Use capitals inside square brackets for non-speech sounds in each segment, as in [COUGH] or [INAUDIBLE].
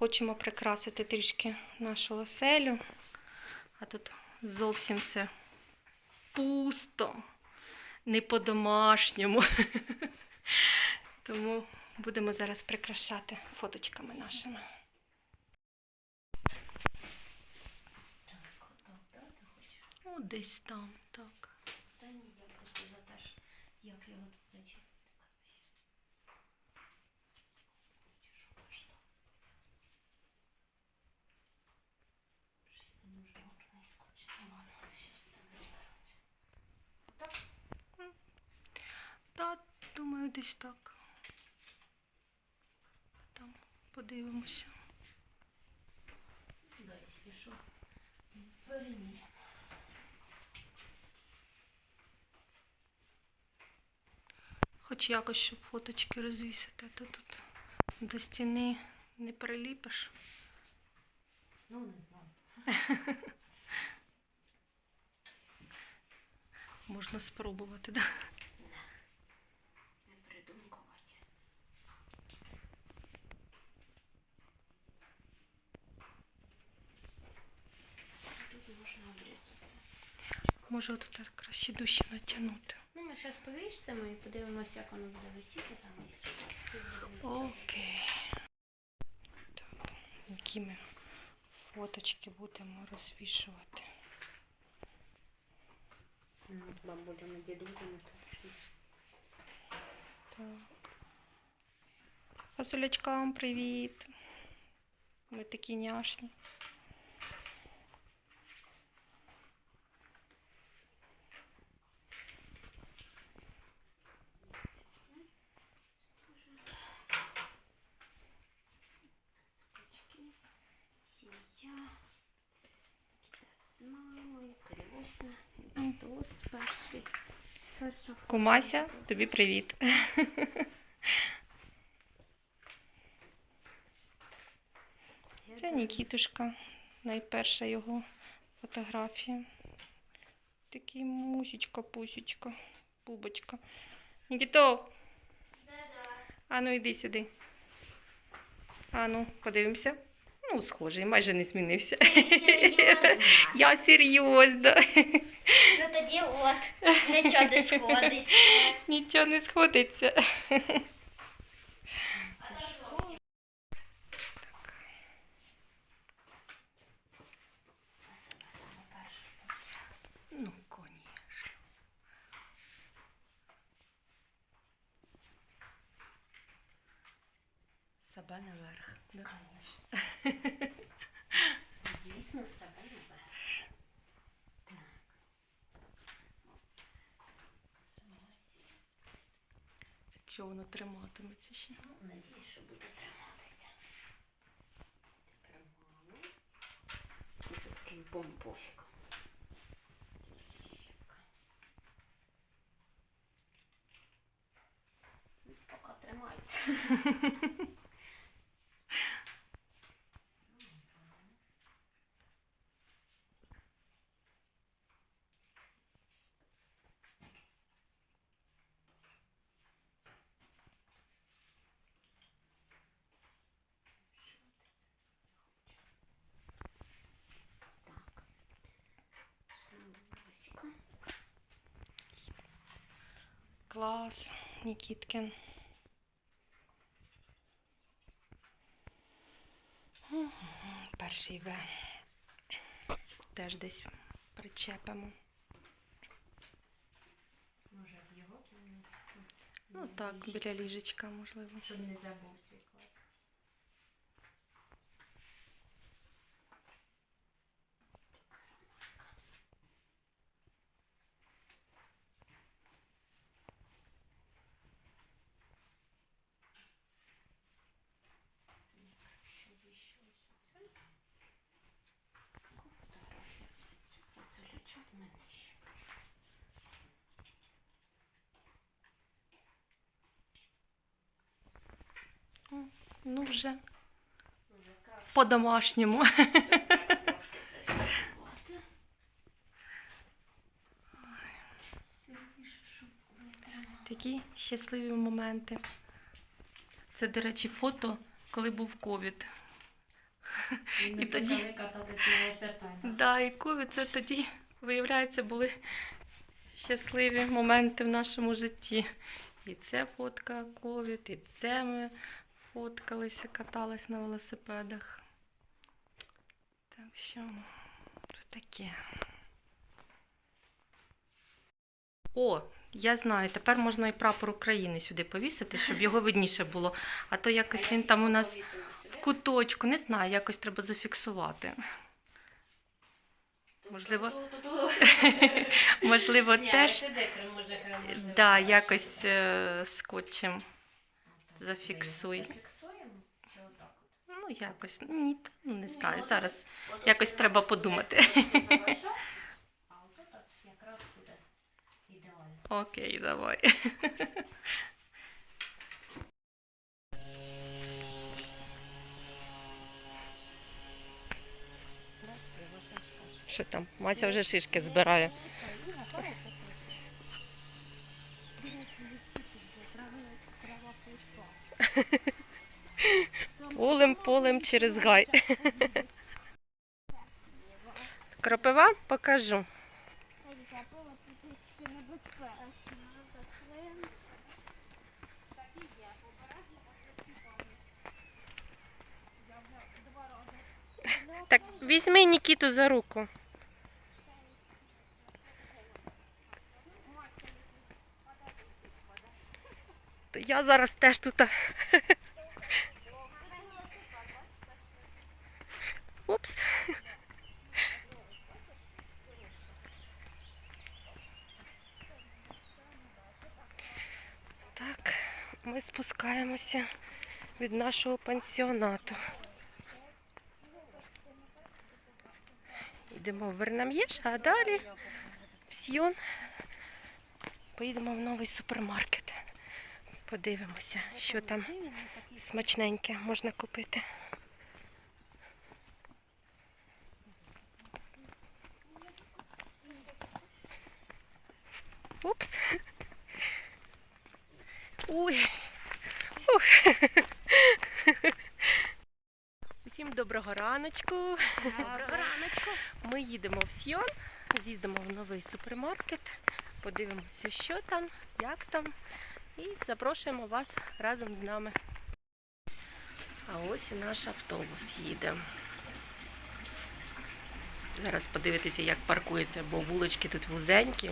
Хочемо прикрасити трішки нашу оселю, а тут зовсім все пусто, не по-домашньому. [LAUGHS] Тому будемо зараз прикрашати фоточками нашими. О, десь там, так. Та ні, я просто за те, як його тут зачепити, коротше. Чи що пішло? Щось не дуже гарний скотч. Ну ладно, щось будемо розбирати. Так? Та, десь так. Там подивимося. Да, якщо що, переміряємо. Хоч якось, щоб фоточки розвісити, а то тут до стіни не приліпиш. Ну, не знаю. [LAUGHS] Можна спробувати, да? Не придумкувати. Тут можна обрізати. Може отут так краще дужче натягнути. Ну, ми зараз повісимо і подивимося, як воно буде висіти там, Окей. Так, які ми фоточки будемо розвішувати. Ну, З бабулями, дідулями точно. Так. Фасолячкам привіт. Ми такі няшні. Сім'я, з мамою, крісна, дідус перший. Кумася, тобі привіт. Це Нікітушка, найперша його фотографія. Такий мусічка, пусічка, бубочка. Нікіто, а ну йди сюди. А ну, подивимося. Ну, схожий, майже не змінився. Я серйозно. Ну тоді от, нічого не сходить. Нічого не сходиться. Себе. Ну, конечно. Себе наверх. Да? Звісно, себе наверх. Так. Якщо воно триматиметься ще. Ну, надіюсь, що буде триматися. Маму. І тут такий бомбофік. Щепка. Ну, Поки тримається. [LAUGHS] Клас, Нікіткин. Перший В. Теж десь причепимо. Може в його? Ну так, біля ліжечка, можливо. Щоб не забув свій клас. Ну, вже по-домашньому. Такі щасливі моменти. Це, до речі, фото, коли був ковід. І ми тоді-. Да, і ковід це тоді, виявляється, були щасливі моменти в нашому житті. І це фотка ковід, і це ми фоткалися, катались на велосипедах. Так що, це таке. О, я знаю, тепер можна і прапор України сюди повісити, щоб його [LAUGHS] видніше було. А то якось він там у нас в куточку, не знаю, якось треба зафіксувати. можливо, [LAUGHS] Можливо, теж да, якось е, скотчем зафіксуй. Зафіксуємо? Чи отак? Ну, якось. Ні, ну, не знаю. Зараз якось треба подумати. А отут от якраз буде ідеально. Окей, давай. Що там? Мася вже шишки збирає. Полем, полем через гай. Кропива покажу. Так, візьми Нікіту за руку. Я зараз теж тут. Упс. Так, ми спускаємося від нашого пансіонату. Йдемо в Вернам'єш, а далі в Сьйон поїдемо в новий супермаркет. Подивимося, що там смачненьке можна купити. Упс. Ой. Ух. Усім доброго раночку. Доброго раночку. Ми їдемо в Сьйон, з'їздимо в новий супермаркет, подивимося, що там, як там, і запрошуємо вас разом з нами. А ось і наш автобус їде. Зараз подивитися, як паркується, бо вулички тут вузенькі.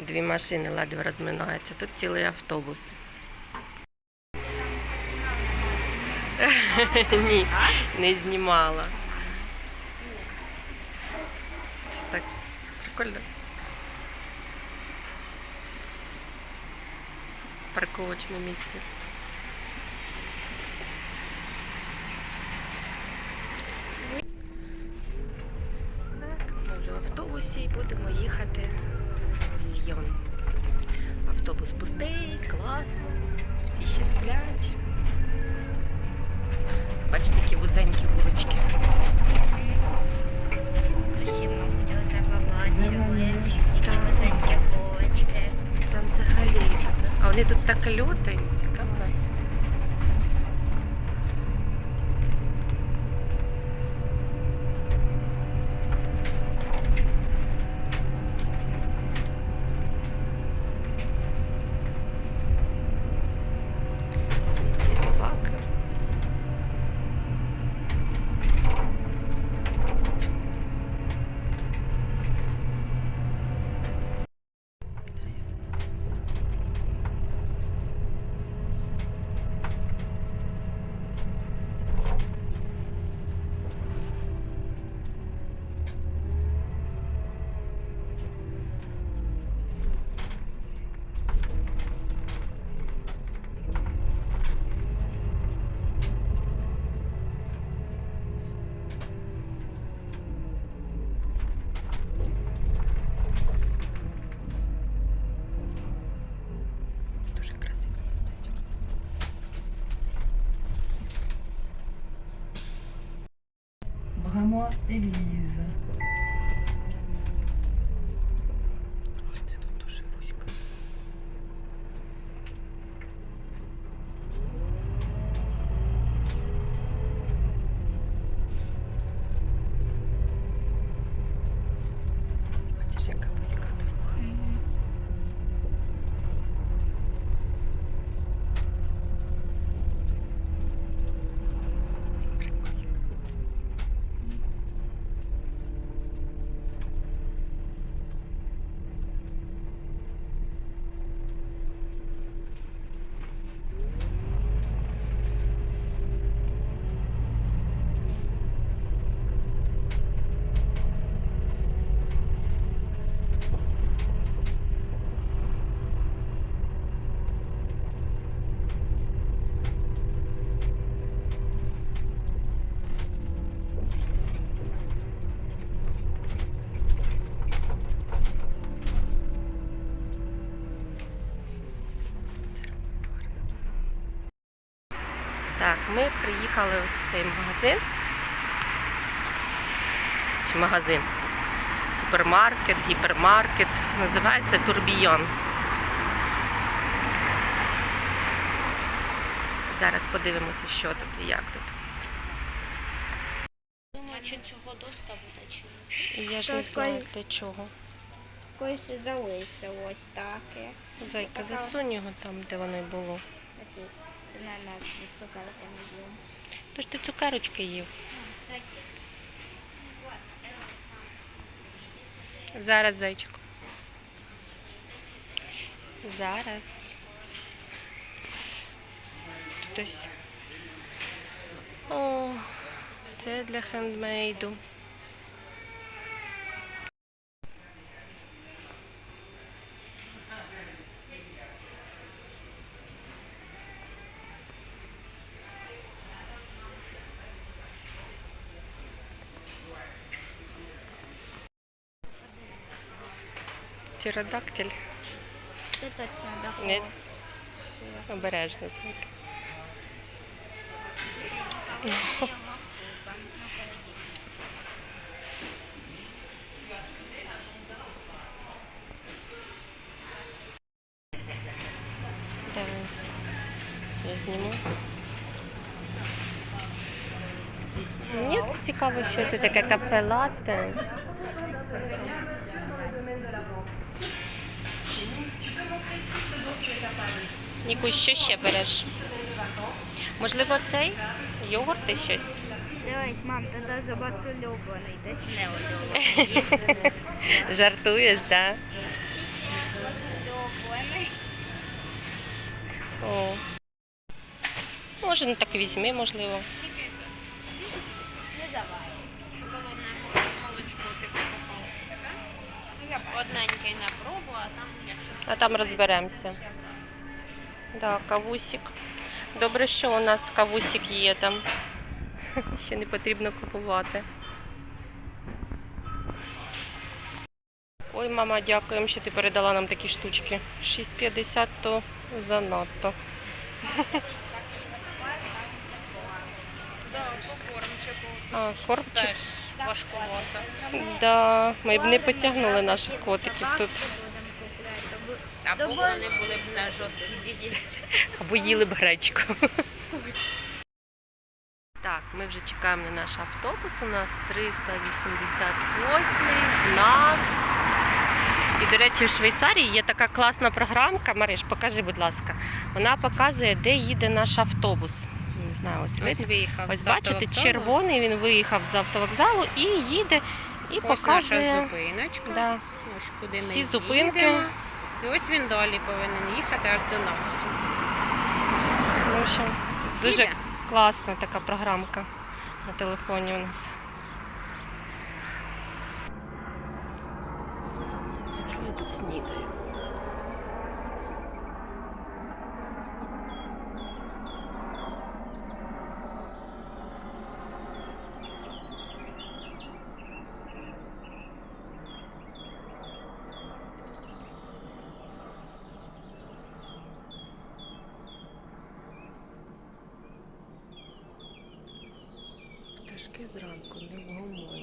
Дві машини ледве розминаються. Тут цілий автобус. [LAUGHS] Ні, не знімала. Це так прикольно. Парковочне місце. Ми вже в автобусі і будемо їхати в Сйон. Автобус пустий, класно, всі ще сплять. Бачите, які вузенькі вулички. Вони тут так лютають, moi Élise. Так, ми приїхали ось в цей магазин. Чи магазин? Супермаркет, гіпермаркет. Називається Турбійон. Зараз подивимося, що тут і як тут. Думаю, чи цього доста буде чи ні. Я ж не знаю для чого. Якось залися ось таке. Зайка, засунь його там, де воно й було. На цукерка не їм. Тож ти цукерочки їв. Зараз, зайчик. Зараз. Тут ось. О, все для хендмейду. Птеродактиль. Це точно доход. Ні. Обережно, зайка. Я зніму. Мені цікаво, що це таке кафе латте. Нікусь, що ще береш? Можливо, цей? Йогурт і щось? Дивись, мам, тоді за вас улюблений, десь не [LAUGHS] улюблений. Жартуєш, так? Да? О. Може, ну так візьми, можливо. Ну давай. Холодне молочко типу попало. Одненький на пробу, а там якщо А там розберемося. Да, кавусик. Добре, що у нас кавусик є там. [LAUGHS] Ще не потрібно купувати. Ой, мама, дякуємо, що ти передала нам такі штучки. 6,50 то занадто. А, кормчик. важкувато. Да, ми б не потягнули наших котиків тут. Або вони були б на жорсткій дієті. [LAUGHS] Або їли б гречку. Так, ми вже чекаємо на наш автобус. У нас 388 НАКС. І, до речі, в Швейцарії є така класна програмка. Мариш, покажи, будь ласка. Вона показує, де їде наш автобус. Не знаю, ось видно. виїхав. Ось бачите, червоний він виїхав з автовокзалу і їде, і Ось наша показує. зупиночка. Да. Ось куди Всі ми зупинки. їдемо. І ось він далі повинен їхати аж до нас. В общем, дуже Іде. класна така програмка на телефоні у нас. Що я тут снідаю. Пташки зранку не вгомоні.